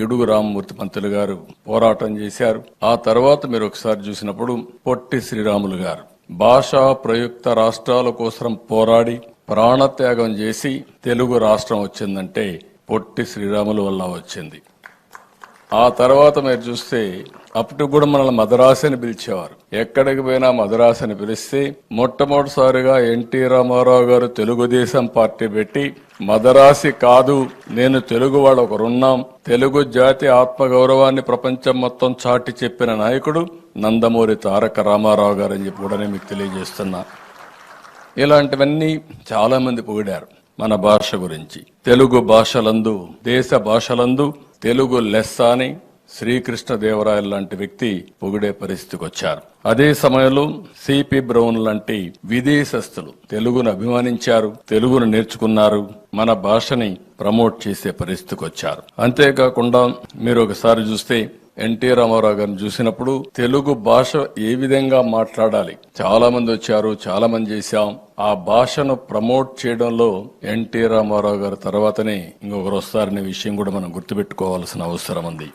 గిడుగు రామమూర్తి పంతులు గారు పోరాటం చేశారు. ఆ తర్వాత మీరు ఒకసారి చూసినప్పుడు పొట్టి శ్రీరాములు గారు భాషా ప్రయుక్త రాష్ట్రాల కోసం పోరాడి ప్రాణత్యాగం చేసి తెలుగు రాష్ట్రం వచ్చిందంటే పొట్టి శ్రీరాములు వల్ల వచ్చింది. ఆ తర్వాత మీరు చూస్తే అప్పుడు కూడా మనల్ని మద్రాసు అని పిలిచేవారు. ఎక్కడికి పోయినా మద్రాసు అని పిలిస్తే మొట్టమొదటిసారిగా ఎన్టీ రామారావు గారు తెలుగుదేశం పార్టీ పెట్టి మదరాసి కాదు నేను తెలుగు వాళ్ళు ఒకరున్నాం తెలుగు జాతి ఆత్మగౌరవాన్ని ప్రపంచం మొత్తం చాటి చెప్పిన నాయకుడు నందమూరి తారక రామారావు గారు అని చెప్పి కూడా నేను మీకు తెలియజేస్తున్నా. ఇలాంటివన్నీ చాలా మంది పొగిడారు మన భాష గురించి. తెలుగు భాషలందు దేశ భాషలందు తెలుగు లెస్స అని శ్రీకృష్ణదేవరాయలు లాంటి వ్యక్తి పొగిడే పరిస్థితికి వచ్చారు. అదే సమయంలో సిపి బ్రౌన్ లాంటి విదేశస్తులు తెలుగును అభిమానించారు తెలుగును నేర్చుకున్నారు మన భాషని ప్రమోట్ చేసే పరిస్థితికి వచ్చారు. అంతేకాకుండా మీరు ఒకసారి చూస్తే ఎన్టీ రామారావు గారిని చూసినప్పుడు తెలుగు భాష ఏ విధంగా మాట్లాడాలి? చాలా మంది వచ్చారు చాలా మంది చేశాం. ఆ భాషను ప్రమోట్ చేయడంలో ఎన్టీ రామారావు గారి తర్వాతనే ఇంకొకరు వస్తారనే విషయం కూడా మనం గుర్తుపెట్టుకోవాల్సిన అవసరం ఉంది.